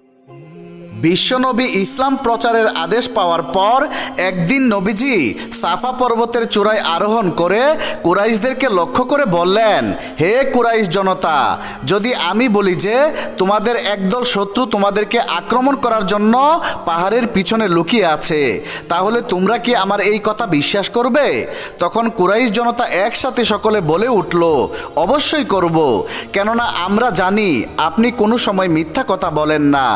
Mm-hmm. বিশ্বনবী ইসলাম প্রচারের আদেশ পাওয়ার পর একদিন নবীজি সাফা পর্বতের চূড়ায় আরোহণ করে কুরাইশদেরকে লক্ষ্য করে বললেন, হে কুরাইশ জনতা, যদি আমি বলি যে তোমাদের একদল শত্রু তোমাদেরকে আক্রমণ করার জন্য পাহাড়ের পিছনে লুকিয়ে আছে, তাহলে তোমরা কি আমার এই কথা বিশ্বাস করবে? তখন কুরাইশ জনতা একসাথে সকলে বলে উঠল, অবশ্যই করব, কেননা আমরা জানি আপনি কোনো সময় মিথ্যা কথা বলেন না।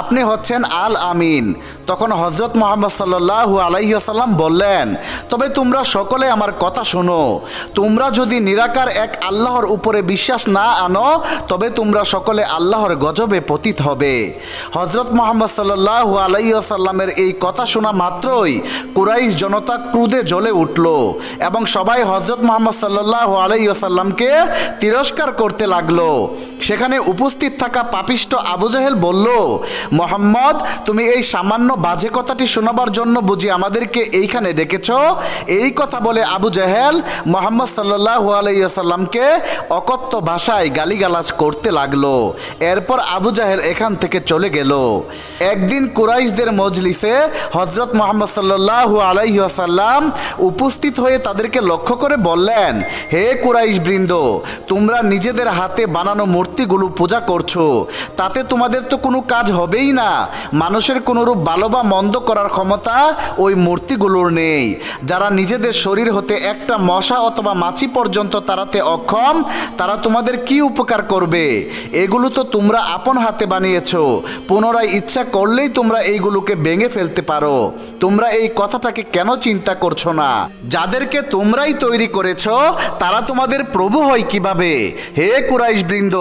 আপনি হচ্ছেন আল আমিন। তখন হজরত মোহাম্মদ সাল্লাহ আলাইসাল্লাম বললেন, তবে তোমরা সকলে আমার কথা শোনো। তোমরা যদি নিরাকার এক আল্লাহর উপরে বিশ্বাস না আনো, তবে তোমরা সকলে আল্লাহর গজবে পতিত হবে। হজরত মোহাম্মদ সাল্লাহ আলাইসাল্লামের এই কথা শোনা মাত্রই কুরাইশ জনতা ক্রুদে জ্বলে উঠল এবং সবাই হজরত মোহাম্মদ সাল্লাহ আলাইসাল্লামকে তিরস্কার করতে লাগল। সেখানে উপস্থিত থাকা পাপিষ্ট আবু জাহেল বলল, মোহাম্মদ তুমি এই সামান্য বাজে কথাটি শোনাবার জন্য বুঝি আমাদেরকে এইখানে ডেকেছ। এই কথা বলে আবু জাহেল মোহাম্মদ সাল্লাহ আলাইসাল্লামকে অকথ্য ভাষায় গালিগালাজ করতে লাগল। এরপর আবু জাহেল এখান থেকে চলে গেল। একদিন কুরাইশদের মজলিসে হজরত মোহাম্মদ সাল্লাহ আলাইসাল্লাম উপস্থিত হয়ে তাদেরকে লক্ষ্য করে বললেন, হে কুরাইশ বৃন্দ, তোমরা নিজেদের হাতে বানানো মূর্তিগুলো পূজা করছ, তাতে তোমাদের তো কোনো কাজ হবেই না। মানুষের কোনোরূপ ভালো বা মন্দ করার ক্ষমতা ওই মূর্তিগুলোর নেই। যারা নিজেদের শরীর হতে একটা মশা অথবা মাছি পর্যন্ত তাড়াতে অক্ষম, তারা তোমাদের কি উপকার করবে? এগুলো তো তোমরা আপন হাতে বানিয়েছো। পুনরায় ইচ্ছা করলেই তোমরা এইগুলোকে ভেঙে ফেলতে পারো। তোমরা এই কথাটাকে কেন চিন্তা করছ না? যাদেরকে তোমরাই তৈরি করেছ, তারা তোমাদের প্রভু হয় কীভাবে? হে কুরাইশ বৃন্দ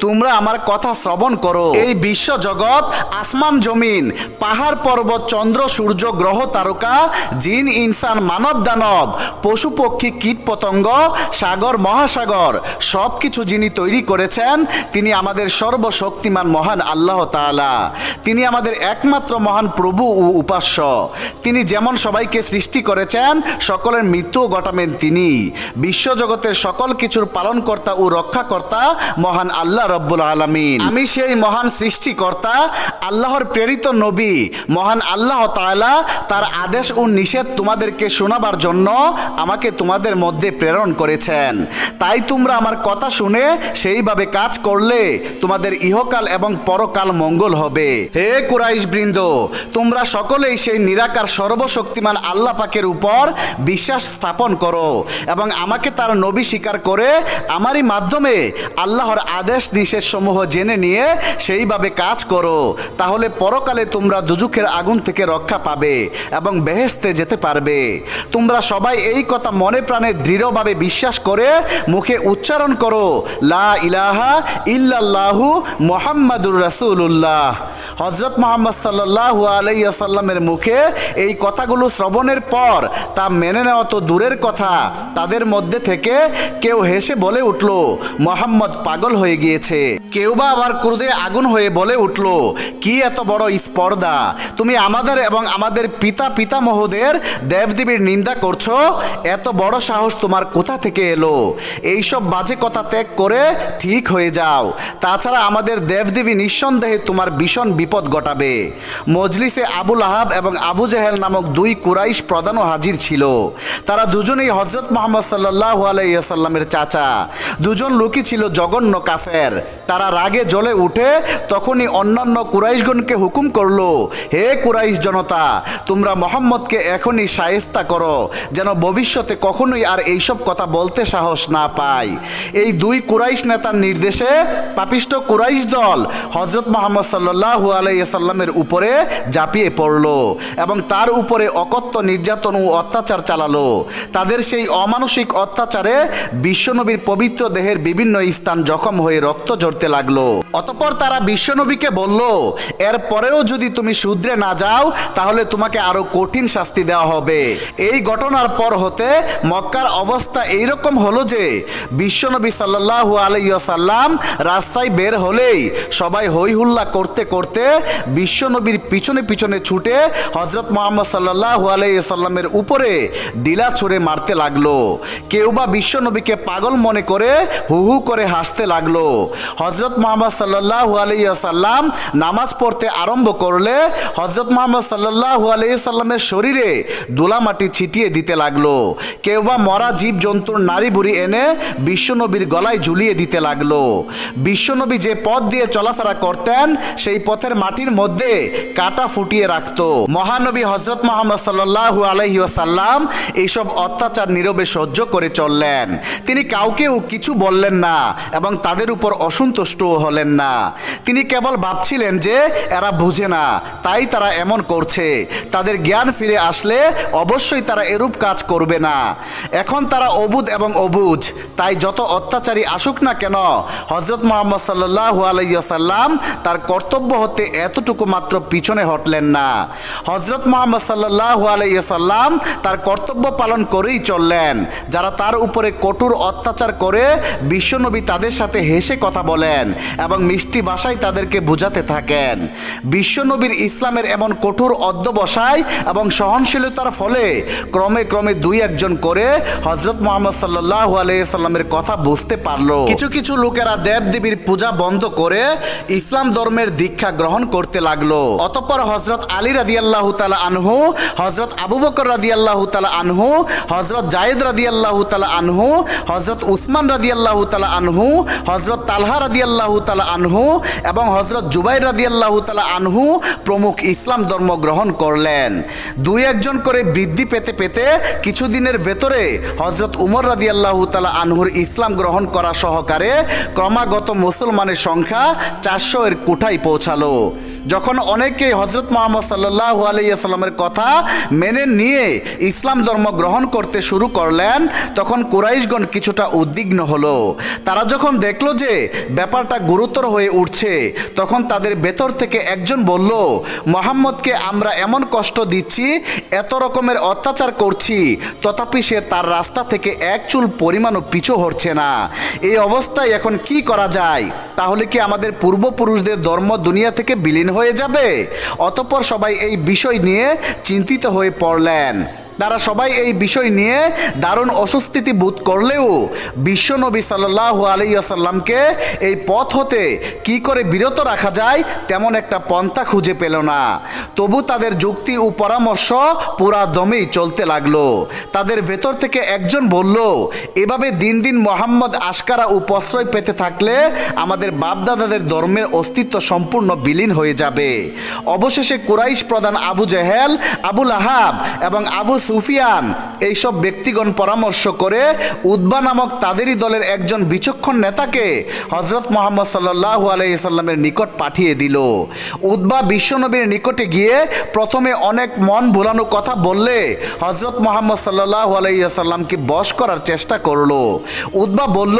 তোমরা আমার কথা শ্রবণ করো। এই বিশ্ব জগৎ আসমান জমিন। পাহাড় পর্বত, চন্দ্র, সূর্য, গ্রহ, তারকা, জিন, ইনসান, মানব, দানব, পশু, পক্ষী, কীট, পতঙ্গ, সাগর, মহাসাগর সব কিছু যিনি তৈরি করেছেন, তিনি আমাদের সর্বশক্তিমান মহান আল্লাহ তাআলা। তিনি আমাদের একমাত্র মহান প্রভু ও উপাস্য। তিনি যেমন সবাইকে সৃষ্টি করেছেন, সকলের মৃত্যু ঘটাবেন তিনি। বিশ্বজগতের সকল কিছুর পালনকর্তা ও রক্ষাকর্তা মহান আল্লাহ রব্বুল আলমিন। আমি সেই মহান সৃষ্টিকর্তা আল্লাহর প্রেরিত নবী, মহান আল্লাহ তাআলা তার আদেশ ও নিষেধ তোমাদেরকে শোনাবার জন্য আমাকে তোমাদের মধ্যে প্রেরণ করেছেন। তাই তোমরা আমার কথা শুনে সেইভাবে কাজ করলে তোমাদের ইহকাল এবং পরকাল মঙ্গল হবে। হে কুরাইশ বৃন্দ, তোমরা সকলেই সেই নিরাকার সর্বশক্তিমান আল্লাহ পাকের উপর বিশ্বাস স্থাপন করো এবং আমাকে তার নবী স্বীকার করে আমারই মাধ্যমে আল্লাহর আদেশ নিষেধ সমূহ জেনে নিয়ে সেইভাবে কাজ করো। তাহলে পরকালে তোমরা দুজুখের আগুন থেকে রক্ষা পাবে এবং বেহেস্তে যেতে পারবে। তোমরা সবাই এই কথা মনে প্রাণে দৃঢ়ভাবে বিশ্বাস করে মুখে উচ্চারণ করো, লা ইলাহা ইল্লাল্লাহু মোহাম্মদুর রাসূলুল্লাহ। হজরত মোহাম্মদ সাল্লাল্লাহু আলাইসাল্লামের মুখে এই কথাগুলো শ্রবণের পর তা মেনে নেওয়া তো দূরের কথা। তাদের মধ্যে থেকে কেউ হেসে বলে উঠল, মোহাম্মদ পাগল হয়ে গিয়েছে। কেউ বা আবার ক্রোধে আগুন হয়ে বলে উঠল, কি এত বড় স্পর্ধা। তুমি আমাদের এবং আমাদের পিতা পিতামহদের দেবদেবীর নিন্দা করছ, এত বড় সাহস তোমার কোথা থেকে এলো? এইসব বাজে কথা ত্যাগ করে ঠিক হয়ে যাও। তাছাড়া আমাদের দেবদেবী নিঃসন্দেহে তোমার ভীষণ বিপদ ঘটাবে। মজলিসে আবুল আহাব এবং আবু জাহেল নামক দুই কুরাইশ প্রধানও হাজির ছিল। তারা দুজনেই হজরত মোহাম্মদ সাল্লাহ আলাইসাল্লামের চাচা। দুজন লোকই ছিল জঘন্য কাফের। তারা রাগে জ্বলে উঠে তখনই অন্যান্য কুরাইশগণকে হুকুম করল, হে কুরাইশ জনতা, তোমরা মোহাম্মদকে এখনই সায়েস্তা করো, যেন ভবিষ্যতে কখনোই আর এইসব কথা বলতে সাহস না পায় এই দুই কুরাইশ নেতার নির্দেশে পাপিষ্ট কুরাইশ দল হজরত মোহাম্মদ সাল্লাহ আলাইসাল্লামের উপরে ঝাঁপিয়ে পড়ল এবং তার উপরে অকথ্য নির্যাতন ও অত্যাচার চালালো। তাদের সেই অমানসিক অত্যাচারে বিশ্বনবীর পবিত্র দেহের বিভিন্ন স্থান জখম হয়ে রক্ত ঝরতে লাগল। অতপর তারা বিশ্বনবীকে বলল এর পরেও যদি তুমি শুধরে না যাও, তাহলে তোমাকে আরও কঠিন শাস্তি দেওয়া হবে। এই ঘটনার পর হতে মক্কার অবস্থা এইরকম হলো যে, বিশ্বনবী সাল্লাল্লাহু আলাইসাল্লাম রাস্তায় বের হলেই সবাই হই হুল্লা করতে করতে বিশ্বনবীর পিছনে পিছনে ছুটে হজরত মোহাম্মদ সাল্লাহ আলাইসাল্লামের উপরে ডিলা ছুঁড়ে মারতে লাগল। কেউ বা বিশ্বনবীকে পাগল মনে করে হু হু করে হাসতে লাগল। হজরত মোহাম্মদ সাল্লাহ আলাইসাল্লাম নামাজ পড়তে আরম্ভ করলে হজরত মোহাম্মদ সাল্লাহ আলাইসাল্লামের শরীরে দুলামাটি ছিটিয়ে দিতে লাগল। কেউ বা মরা জীব জন্তুর নারী বুড়ি এনে বিশ্বনবীর গলায় ঝুলিয়ে দিতে লাগল। বিশ্বনবী যে পথ দিয়ে চলাফেরা করতেন, সেই পথের মাটির মধ্যে কাটা ফুটিয়ে রাখত। মহানবী হজরত মোহাম্মদ সাল্লাহ আলহিসাল্লাম এইসব অত্যাচার নীরবে সহ্য করে চললেন। তিনি কাউকেও কিছু বললেন না এবং তাদের উপর অসন্তুষ্টও হলেন না। তিনি কেবল ভাবছিলেন যে এরা বুঝে না। তাই তারা এমন করছে। তাদের জ্ঞান ফিরে আসলে অবশ্যই তারা এরূপ কাজ করবে না। এখন তারা অবুধ এবং অবুজ তাই যত অত্যাচারী আসুক না কেন হজরত মোহাম্মদ সাল্লাহ আলাইসাল্লাম তার কর্তব্য হতে এতটুকু মাত্র পিছনে হটলেন না। হজরত মোহাম্মদ সাল্লাহ আলাইসাল্লাম তার কর্তব্য পালন করেই চললেন। যারা তার উপরে কঠোর অত্যাচার করে, বিশ্বনবী তাদের সাথে হেসে কথা বলেন এবং মিষ্টি ভাষায় তাদেরকে বোঝাতে থাকেন। বিশ্বনবীর ইসলামের এমন কঠোর অধ্যবসায় এবং সহনশীলতার ফলে ক্রমে ক্রমে দুই একজন করে হজরত মোহাম্মদ সাল্লাহ আলাইসাল্লামের কথা বুঝতে পারল। কিছু কিছু লোকেরা দেব দেবীর পূজা বন্ধ করে ইসলাম ধর্মের দীক্ষা গ্রহণ করতে লাগল। অতঃপর হজরত আলী রাদি আল্লাহ তালা আনহু, হজরত আবু বকর রাদি আল্লাহ তালা আনহু, হজরত জায়েদ রাদি আল্লাহ তালা আনহু, হজরত উসমান রাদি আল্লাহ তালা আনহু, হজরত তালহা রাদি আল্লাহ তালা আনহু এবং হজরত জুবাই রাদি আল্লাহ তালা আনহু প্রমুখ ইসলাম ধর্ম গ্রহণ করলেন। দুই একজন করে বৃদ্ধি পেতে পেতে কিছুদিনের ভেতরে হজরত উমর রাদি আল্লাহ তালা আনহুর ইসলাম গ্রহণ করা সহকারে ক্রমাগত মুসলমানের সংখ্যা চারশো এর কোঠায় পৌঁছালো। যখন অনেকে হজরত মোহাম্মদ সাল্লাহ আলাইসাল্লামের কথা মেনে নিয়ে ইসলাম ধর্ম গ্রহণ করতে শুরু করলেন, তখন কুরাইশগণ কিছুটা উদ্বিগ্ন হলো। তারা যখন দেখল যে ব্যাপারটা গুরুতর হয়ে উঠছে, তখন তাদের ভেতর থেকে একজন বলল, মোহাম্মদকে আমরা এমন কষ্ট দিচ্ছি, এত রকমের অত্যাচার করছি, তথাপি সে তার রাস্তা থেকে এক চুল পরিমাণও পিছু হচ্ছে না। এই অবস্থায় এখন কি করা যায়? তাহলে কি আমাদের পূর্বপুরুষদের ধর্ম দুনিয়া থেকে বিলীন হয়ে যাবে? অতঃপর সবাই এই বিষয় নিয়ে চিন্তিত হয়ে পড়লেন। তারা সবাই এই বিষয় নিয়ে দারুণ অস্বস্তিতি বোধ করলেও বিশ্বনবী সাল্লাহ আলাইসাল্লামকে এই পথ হতে কি করে বিরত রাখা যায় তেমন একটা পন্থা খুঁজে পেল না। তবু তাদের যুক্তি ও পরামর্শ পুরা দমেই চলতে লাগল। তাদের ভেতর থেকে একজন বলল, এভাবে দিন দিন মোহাম্মদ আশকারা ও প্রশ্রয় পেতে থাকলে আমাদের বাপদাদাদের ধর্মের অস্তিত্ব সম্পূর্ণ বিলীন হয়ে যাবে। অবশেষে কুরাইশ প্রধান আবু জেহেল আবুল আহাব এবং আবু সুফিয়ান এইসব ব্যক্তিগণ পরামর্শ করে উদ্বা নামক তাদেরই দলের একজন বিচক্ষণ নেতাকে হজরত মোহাম্মদ সাল্লাহ আলাইসাল্লামের নিকট পাঠিয়ে দিল। উদ্বা বিশ্বনবীর নিকটে গিয়ে প্রথমে অনেক মন ভোলানো কথা বললে হজরত মোহাম্মদ সাল্লাহ আলাইসাল্লামকে বশ করার চেষ্টা করল। উদ্বা বলল,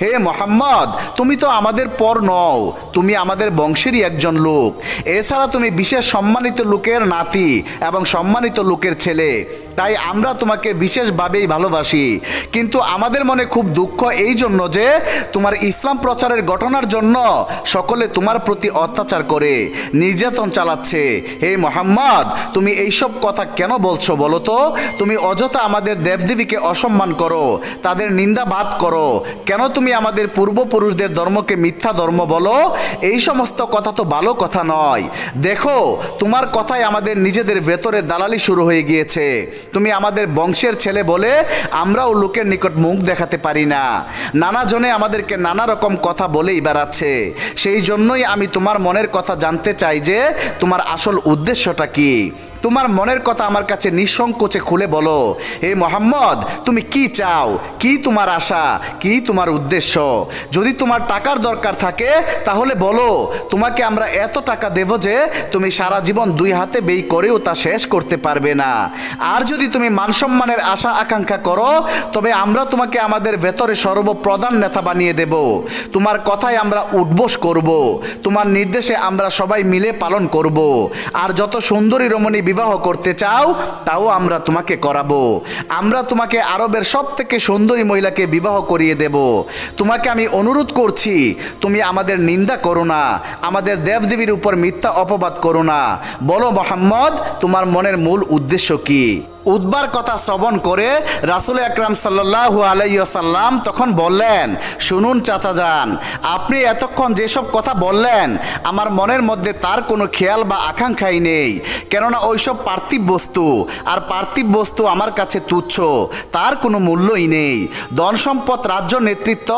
হে মোহাম্মদ, তুমি তো আমাদের পর নও, তুমি আমাদের বংশেরই একজন লোক। এছাড়া তুমি বিশেষ সম্মানিত লোকের নাতি এবং সম্মানিত লোকের ছেলে। তাই আমরা তোমাকে বিশেষভাবেই ভালোবাসি। কিন্তু আমাদের মনে খুব দুঃখ এই জন্য যে তোমার ইসলাম প্রচারের ঘটনার জন্য সকলে তোমার প্রতি অত্যাচার করে, নির্যাতন চালাচ্ছে। হে মোহাম্মদ, তুমি এইসব কথা কেন বলছো বলো তো? তুমি অযথা আমাদের দেবদেবীকে অসম্মান করো, তাদের নিন্দাবাদ করো। কেন তুমি আমাদের পূর্বপুরুষদের ধর্মকে মিথ্যা ধর্ম বলো? এই সমস্ত কথা তো ভালো কথা নয়। দেখো, তোমার কথাই আমাদের নিজেদের ভেতরে দালালি শুরু হয়ে গিয়েছে। তুমি আমাদের বংশের ছেলে বলে আমরাও লোকের নিকট মুখ দেখাতে পারি না। নানা জনে আমাদেরকে নানা রকম কথা বলেই বেড়াচ্ছে। সেই জন্যই আমি তোমার মনের কথা জানতে চাই যে, তোমার আসল উদ্দেশ্যটা কি? তোমার মনের কথা আমার কাছে নিঃসংকোচে খুলে বলো। হে মোহাম্মদ, তুমি কি চাও? কি তোমার আশা? কি তোমার উদ্দেশ্য? যদি তোমার টাকার দরকার থাকে, তাহলে বলো, তোমাকে আমরা এত টাকা দেব যে, তুমি সারা জীবন দুই হাতে বেই করেও তা শেষ করতে পারবে না। আর আর যদি তুমি মানসম্মানের আশা, আকাঙ্ক্ষা করো, তবে আমরা তোমাকে আমাদের ভেতরে সর্বপ্রধান নেতা বানিয়ে দেব। তোমার কথায় আমরা উঠবোস করব। তোমার নির্দেশে আমরা সবাই মিলে পালন করব। আর যত সুন্দরী রমণী বিবাহ করতে চাও, তাও আমরা তোমাকে করাবো। আমরা তোমাকে আরবের সব থেকে সুন্দরী মহিলাকে বিবাহ করিয়ে দেব। তোমাকে আমি অনুরোধ করছি, তুমি আমাদের নিন্দা করো না, আমাদের দেবদেবীর উপর মিথ্যা অপবাদ করো না। বলো, মোহাম্মদ, তোমার মনের মূল উদ্দেশ্য কি? উদ্বার কথা শ্রবণ করে রাসুল আকরাম সাল্লাহ আলাইসাল্লাম তখন বললেন, শুনুন চাচা যান আপনি এতক্ষণ যেসব কথা বললেন, আমার মনের মধ্যে তার কোনো খেয়াল বা আকাঙ্ক্ষাই নেই। কেননা ওইসব পার্থিব বস্তু, আর পার্থিব বস্তু আমার কাছে তুচ্ছ, তার কোনো মূল্যই নেই। ধন সম্পদ, রাজ্য নেতৃত্ব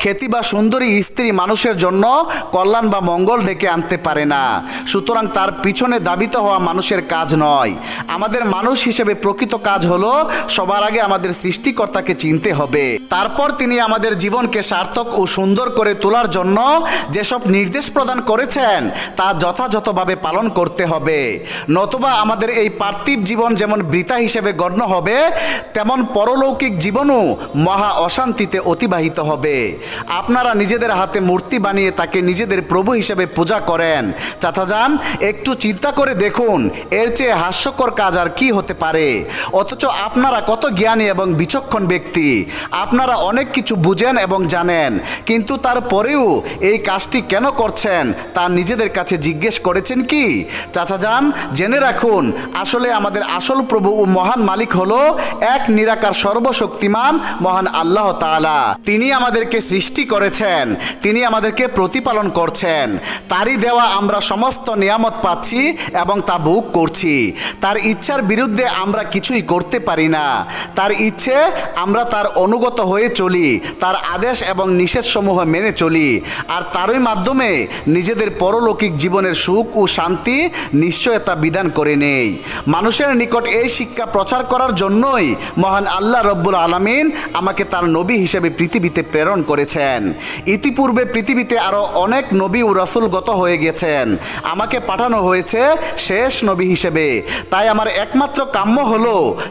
খ্যাতি বা সুন্দরী স্ত্রী মানুষের জন্য কল্যাণ বা মঙ্গল ডেকে আনতে পারে না। সুতরাং তার পিছনে দাবিত হওয়া মানুষের কাজ নয়। আমাদের মানুষ হিসেবে প্রকৃত কাজ হলো সবার আগে আমাদের সৃষ্টিকর্তাকে চিনতে হবে। তারপর তিনি আমাদের জীবনকে সার্থক ও সুন্দর করে তোলার জন্য যেসব নির্দেশ প্রদান করেছেন, তা যথাযথভাবে পালন করতে হবে। নতুবা আমাদের এই পার্থিব জীবন যেমন বৃথা হিসেবে গণ্য হবে, তেমন পরলৌকিক জীবনও মহা অশান্তিতে অতিবাহিত হবে। আপনারা নিজেদের হাতে মূর্তি বানিয়ে তাকে নিজেদের প্রভু হিসেবে পূজা করেন। চাচা যান, একটু চিন্তা করে দেখুন, এর চেয়ে হাস্যকর কাজ আর কি হতে পারে? অথচ আপনারা কত জ্ঞানী এবং বিচক্ষণ ব্যক্তি। আপনারা অনেক কিছু বুঝেন এবং জানেন, কিন্তু তারপরেও এই কাজটি কেন করছেন তা নিজেদের কাছে জিজ্ঞেস করেছেন কি? চাচা যান, জেনে রাখুন, আসলে আমাদের আসল প্রভু ও মহান মালিক হলো এক নিরাকার সর্বশক্তিমান মহান আল্লাহ তাআলা। তিনি আমাদেরকে সৃষ্টি করেছেন, তিনি আমাদেরকে প্রতিপালন করছেন। তারই দেওয়া আমরা সমস্ত নিয়ামত পাচ্ছি এবং তা ভোগ করছি। তার ইচ্ছার বিরুদ্ধে আমরা কিছুই করতে পারি না। তার ইচ্ছে, আমরা তার অনুগত হয়ে চলি, তার আদেশ এবং নিষেধ সমূহ মেনে চলি। আর তারই মাধ্যমে নিজেদের পরলৌকিক জীবনের সুখ ও শান্তি নিশ্চয়তা বিধান করে নেই। মানুষের নিকট এই শিক্ষা প্রচার করার জন্যই মহান আল্লাহ রব্বুল আলমিন আমাকে তার নবী হিসেবে পৃথিবীতে প্রেরণ করেছেন। ইতিপূর্বে পৃথিবীতে আরও অনেক নবী ও রসুলগত হয়ে গেছেন। আমাকে পাঠানো হয়েছে শেষ নবী হিসেবে। তাই আমার একমাত্র কাম্য হলো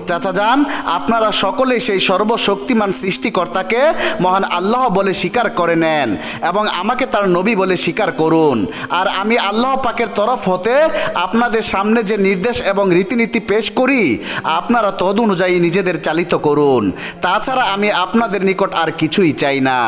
চাচা যান, আপনারা সকলেই সেই সর্বশক্তিমান সৃষ্টিকর্তাকে মহান আল্লাহ বলে স্বীকার করে নেন এবং আমাকে তার নবী বলে স্বীকার করুন। আর আমি আল্লাহ পাকের তরফ হতে আপনাদের সামনে যে নির্দেশ এবং রীতিনীতি পেশ করি, আপনারা তদ অনুযায়ী নিজেদের চালিত করুন। তাছাড়া আমি আপনাদের নিকট আর কিছুই চাই না।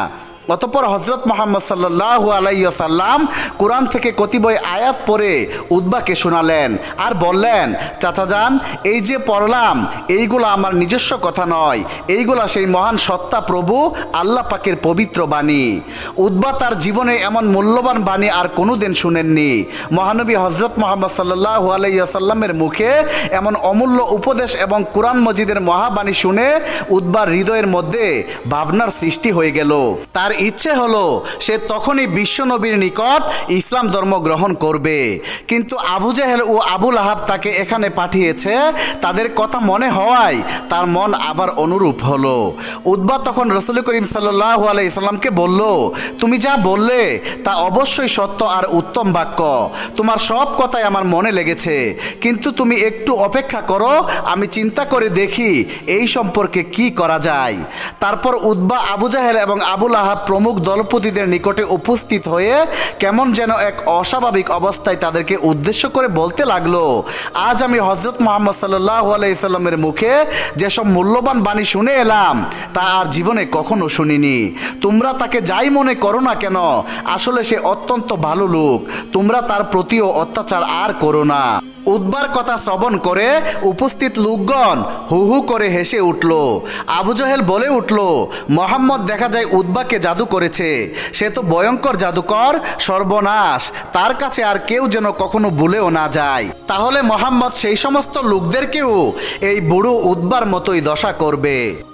অতপর হজরত মোহাম্মদ সাল্লাহ আলাইসাল্লাম কোরআন থেকে কতিপয় আয়াত পড়ে উদ্বাকে শোনালেন আর বললেন, চাচা যান, এই যে পড়লাম, এইগুলো আমার নিজস্ব কথা নয়। এইগুলা সেই মহান সত্তা প্রভু আল্লাহ পাকের পবিত্র বাণী। উদ্বা তার জীবনে এমন মূল্যবান বাণী আর কোনোদিন শুনেননি। মহানবী হজরত মোহাম্মদ সাল্লাহ আলাইসাল্লামের মুখে এমন অমূল্য উপদেশ এবং কোরআন মজিদের মহাবাণী শুনে উদ্বার হৃদয়ের মধ্যে ভাবনার সৃষ্টি হয়ে গেল। তার ইচ্ছে হলো সে তখনই বিশ্বনবীর নিকট ইসলাম ধর্ম গ্রহণ করবে। কিন্তু আবু জাহেল ও আবুল আহাব তাকে এখানে পাঠিয়েছে। তাদের কথা মনে হওয়ায় তার মন আবার অনুরূপ হলো। উদ্বা তখন রসুল করিম সাল্লাহ আলাই ইসলামকে বলল, তুমি যা বললে তা অবশ্যই সত্য আর উত্তম বাক্য। তোমার সব কথাই আমার মনে লেগেছে। কিন্তু তুমি একটু অপেক্ষা করো, আমি চিন্তা করে দেখি এই সম্পর্কে কি করা যায়। তারপর উদ্বা আবু জাহেল এবং আবুল আহাব প্রমুখ দলপতিদের নিকটে উপস্থিত হয়ে কেমন যেন এক অস্বাভাবিক অবস্থায় তাদেরকে উদ্দেশ্য করে বলতে লাগল। আজ আমি হজরত মোহাম্মদ সাল্লাহ আলাইসাল্লামের মুখে যেসব মূল্যবান বাণী শুনে এলাম, তা আর জীবনে কখনো শুনিনি। তোমরা তাকে যাই মনে করো না কেন, আসলে সে অত্যন্ত ভালো লোক, তোমরা তার প্রতিও অত্যাচার আর করো না। উদ্বার কথা শ্রবণ করে উপস্থিত লোকগণ হু হু করে হেসে উঠল। আবু জহেল বলে উঠল, মোহাম্মদ দেখা যায় উদ্বাকে জাদু করেছে। সে তো ভয়ঙ্কর জাদুকর, সর্বনাশ। তার কাছে আর কেউ যেন কখনো ভুলেও না যায়। তাহলে মোহাম্মদ সেই সমস্ত লোকদেরকেও এই বুড়ো উদ্বার মতোই দশা করবে।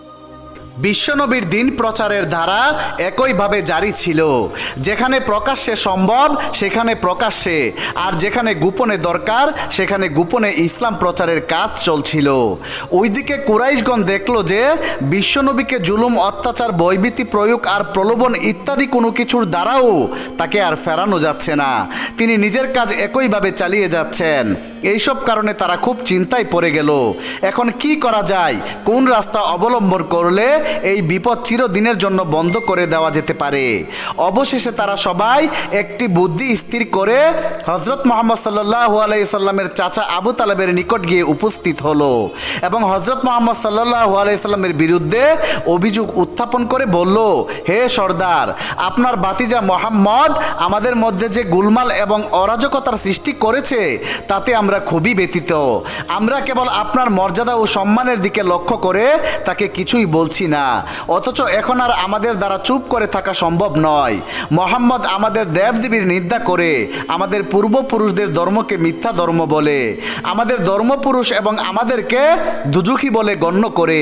বিশ্বনবীর দিন প্রচারের ধারা একইভাবে জারি ছিল। যেখানে প্রকাশ্যে সম্ভব, সেখানে প্রকাশ্যে। আর যেখানে গোপনে দরকার, সেখানে গোপনে ইসলাম প্রচারের কাজ চলছিল। ওইদিকে কুরাইশগণ দেখল যে, বিশ্বনবীকে জুলুম, অত্যাচার বৈবিতি প্রয়োগ আর প্রলোভন ইত্যাদি কোনো কিছুর দ্বারাও তাকে আর ফেরানো যাচ্ছে না। তিনি নিজের কাজ একইভাবে চালিয়ে যাচ্ছেন। এইসব কারণে তারা খুব চিন্তায় পড়ে গেল। এখন কি করা যায়? কোন রাস্তা অবলম্বন করলে এই বিপদ চিরদিনের জন্য বন্ধ করে দেওয়া যেতে পারে। অবশেষে তারা সবাই একটি বুদ্ধি স্থির করে হজরত মোহাম্মদ সাল্লাহ আলাইসাল্লামের চাচা আবু তালেবের নিকট গিয়ে উপস্থিত হলো এবং হজরত মোহাম্মদ সাল্লাহ আলাইসাল্লামের বিরুদ্ধে অভিযোগ উত্থাপন করে বলল, হে সর্দার, আপনার বাতিজা মোহাম্মদ আমাদের মধ্যে যে গুলমাল এবং অরাজকতার সৃষ্টি করেছে, তাতে আমরা খুবই ব্যতীত আমরা কেবল আপনার মর্যাদা ও সম্মানের দিকে লক্ষ্য করে তাকে কিছুই বলছি না। অথচ এখন আর আমাদের দ্বারা চুপ করে থাকা সম্ভব নয়। মোহাম্মদ আমাদের দেবদেবীর নিন্দা করে, আমাদের পূর্বপুরুষদের ধর্মকে মিথ্যা ধর্ম বলে, আমাদের ধর্মপুরুষ এবং আমাদেরকে দুজুখী বলে গণ্য করে।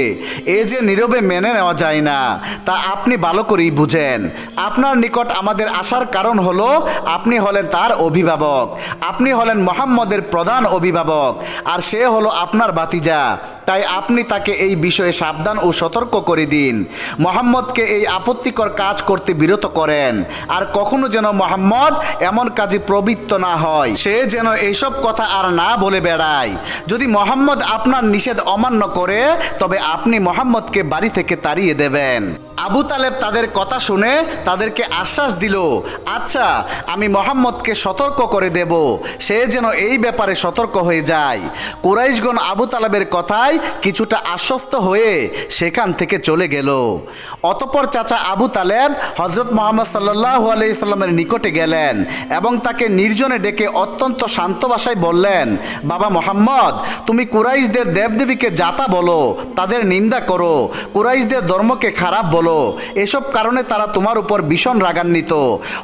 এ যে নীরবে মেনে নেওয়া যায় না, তা আপনি ভালো করেই বুঝেন। আপনার নিকট আমাদের আসার কারণ হলো, আপনি হলেন তার অভিভাবক। আপনি হলেন মোহাম্মদের প্রধান অভিভাবক, আর সে হলো আপনার বাতিজা তাই আপনি তাকে এই বিষয়ে সাবধান ও সতর্ক করে দিন। মোহাম্মদকে এই আপত্তিকর কাজ করতে বিরত করেন। আর কখনো যেন মোহাম্মদ এমন কাজে প্রবৃত্ত না হয়। সে যেন এইসব কথা আর না বলে বেড়ায়। যদি মোহাম্মদ আপনার নিষেধ অমান্য করে, তবে আপনি মোহাম্মদকে বাড়ি থেকে তাড়িয়ে দেবেন। আবু তালেব তাদের কথা শুনে তাদেরকে আশ্বাস দিল আচ্ছা আমি মোহাম্মদকে সতর্ক করে দেব। সে যেন এই ব্যাপারে সতর্ক হয়ে যায়। কুরাইশগণ আবু তালেবের কথায় কিছুটা আশ্বস্ত হয়ে সেখান থেকে চলে গেল। অতপর চাচা আবু তালেব হজরত মোহাম্মদ সাল্লাহ আলাইসাল্লামের নিকটে গেলেন এবং তাকে নির্জনে ডেকে অত্যন্ত শান্ত ভাষায় বললেন, বাবা মোহাম্মদ, তুমি কুরাইশদের দেবদেবীকে জাতা বলো, তাদের নিন্দা করো, কুরাইশদের ধর্মকে খারাপ বলো, এসব কারণে তারা তোমার উপর ভীষণ রাগান্বিত।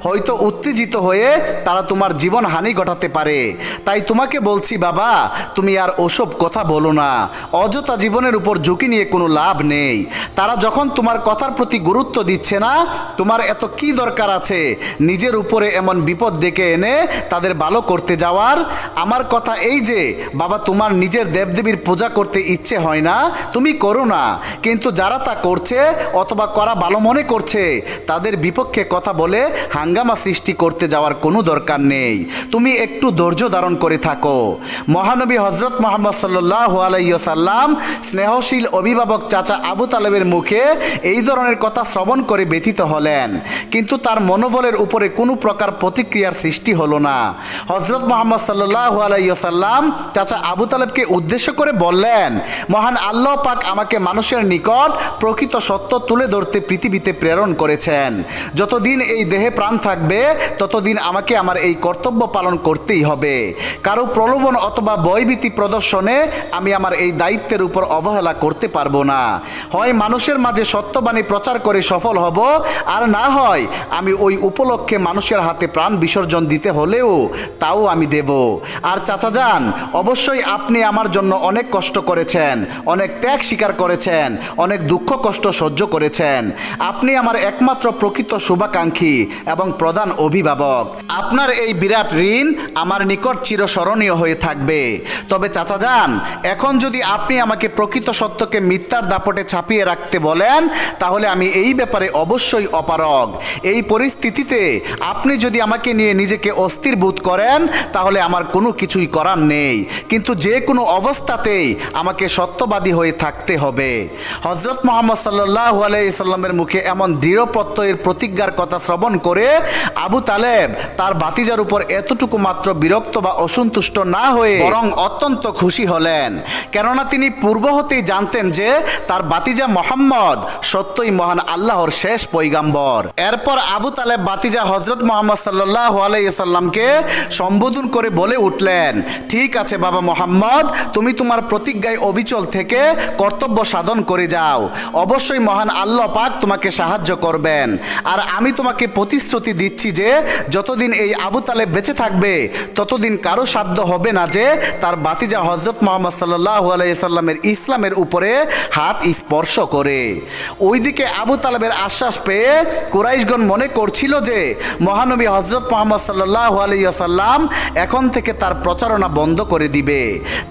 হয়তো উত্তেজিত হয়ে তারা তোমার জীবন হানি ঘটাতে পারে। তাই তোমাকে বলছি বাবা, তুমি আর ওসব কথা বলো না। অযথা জীবনের উপর ঝুঁকি নিয়ে কোনো লাভ নেই। তারা যখন তোমার কথার প্রতি গুরুত্ব দিচ্ছে না, তোমার এত কি দরকার আছে? নিজের উপরে এমন বিপদ ডেকে এনে তাদের ভালো করতে যাওয়ার? আমার কথা এই যে, বাবা তোমার নিজের দেবদেবীর পূজা করতে ইচ্ছে হয় না, তুমি করো না। কিন্তু যারা তা করছে অথবা করা ভালো মনে করছে, তাদের বিপক্ষে কথা বলে হাঙ্গামা সৃষ্টি করতে যাওয়ার কোনো দরকার নেই। তুমি একটু ধৈর্য ধারণ করে থাকো। মহানবী হজরত মোহাম্মদ সাল্লাহ আলাইসাল্লাম স্নেহশীল অভিভাবক চাচা আবু তালেবের মুখে এই ধরনের কথা শ্রবণ করে ব্যথিত হলেন। কিন্তু তার মনোবলের উপরে কোনো প্রকার প্রতিক্রিয়ার সৃষ্টি হলো না। হজরত মোহাম্মদ সাল্লাহ আলাইসাল্লাম চাচা আবু তালেবকে উদ্দেশ্য করে বললেন, মহান আল্লাহ পাক আমাকে মানুষের নিকট প্রকৃত সত্য তুলে ধরতে পৃথিবীতে প্রেরণ করেছেন। যতদিন এই দেহে প্রাণ থাকবে, ততদিন আমাকে আমার এই কর্তব্য পালন করতেই হবে। কারও প্রলোভন অথবা বয়ভীতি প্রদর্শনে আমি আমার এই দায়িত্বের উপর অবহেলা করতে পারব না। হয় মানুষের মাঝে সত্যবাণী প্রচার করে সফল হব, আর না হয় আমি ওই উপলক্ষে মানুষের হাতে প্রাণ বিসর্জন দিতে হলেও তাও আমি দেব। আর চাচা যান, অবশ্যই আপনি আমার জন্য অনেক কষ্ট করেছেন, অনেক ত্যাগ স্বীকার করেছেন, অনেক দুঃখ কষ্ট সহ্য করেছেন। আপনি আমার একমাত্র প্রকৃত শুভাকাঙ্ক্ষী এবং প্রধান অভিভাবক। আপনার এই বিরাট ঋণ আমার নিকট চিরস্মরণীয় হয়ে থাকবে। তবে চাচা যান, এখন যদি আপনি আমাকে প্রকৃত সত্যকে মিথ্যার দাপটে ছাপিয়ে রাখতে বলেন, তাহলে আমি এই ব্যাপারে অবশ্যই অপারগ। এই পরিস্থিতিতে আপনি যদি আমাকে নিয়ে নিজেকে অস্থির বোধ করেন, তাহলে আমার কোনো কিছুই করার নেই। কিন্তু যে কোনো অবস্থাতেই আমাকে সত্যবাদী হয়ে থাকতে হবে। হজরত মোহাম্মদ সাল্লাহ আলাইসাল্লামের মুখে এমন দৃঢ় প্রত্যয়ের প্রতিজ্ঞার কথা শ্রবণ করে আবু তালেব তার বাতিজার উপর এতটুকু মাত্র বিরক্ত বা অসন্তুষ্ট না হয়ে বরং অত্যন্ত খুশি হলেন। কেননা তিনি পূর্ব হতেই জানতেন যে তার বাতিজা মোহাম্মদ, সত্যই মহান আল্লাহর শেষ পৈগাম্বর এরপর আবু তালেব বাতিজা হজরত মোহাম্মদ সাল্লাহ আলাইসাল্লামকে সম্বোধন করে বলে উঠলেন, ঠিক আছে বাবা মোহাম্মদ, তুমি তোমার প্রতিজ্ঞায় অবিচল থেকে কর্তব্য সাধন করে যাও। অবশ্যই মহান আল্লাহ পাক তোমাকে সাহায্য করবেন। আর আমি তোমাকে প্রতিশ্রুতি দিচ্ছি যে, যতদিন এই আবু তালেব বেঁচে থাকবে, ততদিন কারও সাধ্য হবে না যে, তার বাতিজা হজরত মোহাম্মদ সাল্লাহ আলাইসাল্লামের ইসলামের উপরে হাত স্পর্শ করে ওইদিকে আবু তালেবের আশ্বাস পেয়ে কুরাইশগণ মনে করছিল যে, মহানবী হজরত মোহাম্মদ সাল্লাহ আলাইসাল্লাম এখন থেকে তার প্রচারণা বন্ধ করে দিবে।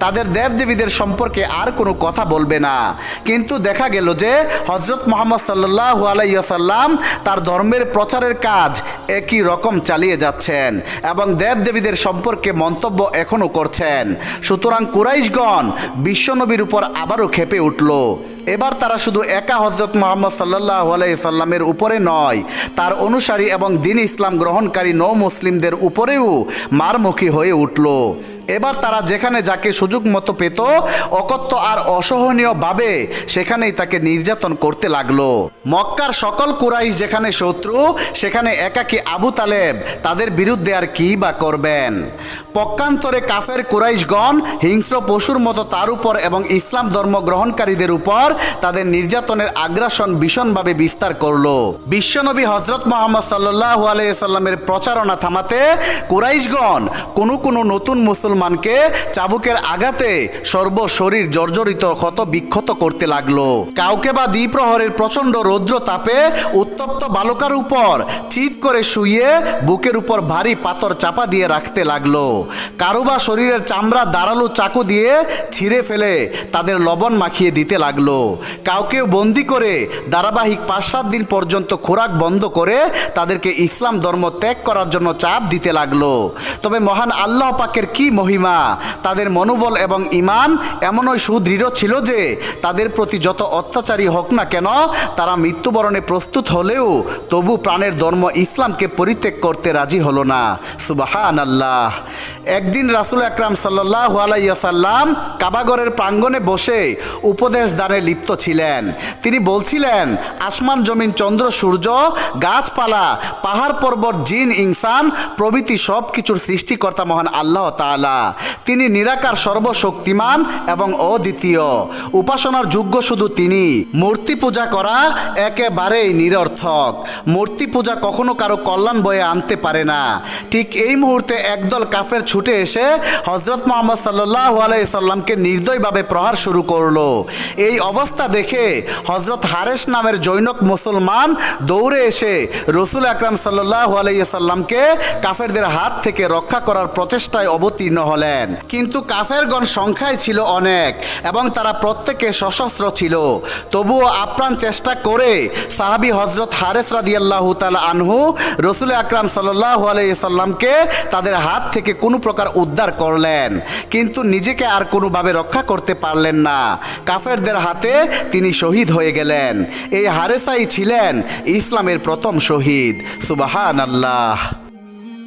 তাদের দেবদেবীদের সম্পর্কে আর কোনো কথা বলবে না। কিন্তু দেখা গেল যে হজরত মোহাম্মদ সাল্লাহ আলাইসাল্লাম তার ধর্মের প্রচারের কাজ একই রকম চালিয়ে যাচ্ছেন এবং দেবদেবীদের সম্পর্কে মন্তব্য এখনও করছেন। সুতরাং কুরাইশগণ বিশ্বনবীর উপর আবারও খেপে উঠল। এবার তারা শুধু একা হজরত মোহাম্মদ সাল্লাহ আলাইসাল্লামের উপরে নয়, তার অনুসারী এবং দিন ইসলাম গ্রহণকারী নৌ মুসলিমদের উপরেও মারমুখী হয়ে উঠল। এবার তারা যেখানে যাকে সুযোগ মতো পেত, অকথ্য আর অসহনীয়ভাবে সেখানেই তাকে নির্যাতন করতে লাগল। মক্কার সকল কুরাইশ যেখানে শত্রু, সেখানে একাকী আবু তালেব, তাদের বিরুদ্ধে আর কি বা করবেন? পক্ষান্তরে কাফের কুরাইশগণ হিংস্র পশুর মতো তার উপর এবং ইসলাম ধর্ম গ্রহণকারীদের উপর তাদের নির্যাতনের আগ্রাসন ভীষণভাবে বিস্তার করল। বিশ্বনবী হজরত মোহাম্মদ সাল্লাহ আলাইসাল্লামের প্রচারণা থামাতে কুরাইশগণ কোনো কোনো নতুন মুসলমানকে চাবুকের আঘাতে সর্বশরীর জর্জরিত ক্ষত বিক্ষত করতে লাগল। কাউকে বা দ্বিপ্রহরের প্রচণ্ড রৌদ্র তাপে উত্তপ্ত বালকার উপর চিৎ করে শুয়ে বুকের উপর ভারী পাথর চাপা দিয়ে রাখতে লাগল। কারও বা শরীরের চামড়া দাঁড়াল চাকু দিয়ে ছিঁড়ে ফেলে তাদের লবণ মাখিয়ে দিতে লাগল। কাউকে বন্দি করে ধারাবাহিক পাঁচ সাত দিন পর্যন্ত খোরাক বন্ধ করে তাদেরকে ইসলাম ধর্ম ত্যাগ করার জন্য চাপ দিতে লাগল। তবে মহান আল্লাহ পাকের কি মহিমা? তাদের মনোবল এবং ইমান এমনই সুদৃঢ় ছিল যে তাদের প্রতি যত অত্যাচারী হোক না কেন, তারা মৃত্যুবরণে প্রস্তুত হলেও তবু প্রাণের ধর্ম ইসলামকে পরিত্যাগ করতে রাজি হলো না। সুবাহান আল্লাহ একদিন রাসুল আকরাম সাল্লাহ আলাইসাল্লাম কাবাগরের প্রাঙ্গণে বসে উপদেশ দানে লিপ্ত ছিলেন। তিনি বলছিলেন, আসমান, জমিন, চন্দ্র, সূর্য, গাছপালা, পাহাড়, পর্বত, জিন, ইনসান, প্রভৃতি সব কিছুর সৃষ্টিকর্তা মহান আল্লাহ তাআলা। তিনি নিরাকার, সর্বশক্তিমান এবং অদ্বিতীয়। উপাসনার যোগ্য শুধু তিনি। মূর্তি পূজা করা একেবারেই নিরর্থক। মূর্তি পূজা কখনো কারও কল্যাণ বয়ে আনতে পারে না। ঠিক এই মুহূর্তে একদল কাফের ছুটে এসে হজরত মোহাম্মদ সাল্লাহ আলাইসাল্লামকে নির্দয়ভাবে প্রহার শুরু করল। এই অবস্থা দেখে হজরত হারেস নামের জৈনক মুসলমান দৌড়ে এসে রসুল আকরাম সাল্লাহ আলাইসাল্লামকে কাফেরদের হাত থেকে রক্ষা করার প্রচেষ্টায় অবতীর্ণ হলেন। কিন্তু কাফেরগণ সংখ্যায় ছিল অনেক এবং তারা প্রত্যেকে সশস্ত্র ছিল। তবুও আপ্রাণ চেষ্টা করে সাহাবি হজরত হারেস রাদিয়াল্লাহু তাআলা আনহু রসুল আকরাম সাল্লাহ আলাইসাল্লামকে তাদের হাত থেকে কোনো প্রকার উদ্ধার করলেন। কিন্তু নিজেকে আর কোনোভাবে রক্ষা করতে পারলেন না। কাফেরদের হাতে তিনি শহীদ হয়ে গেলেন। এই হারেসাই ছিলেন ইসলামের প্রথম শহীদ। সুবাহান আল্লাহ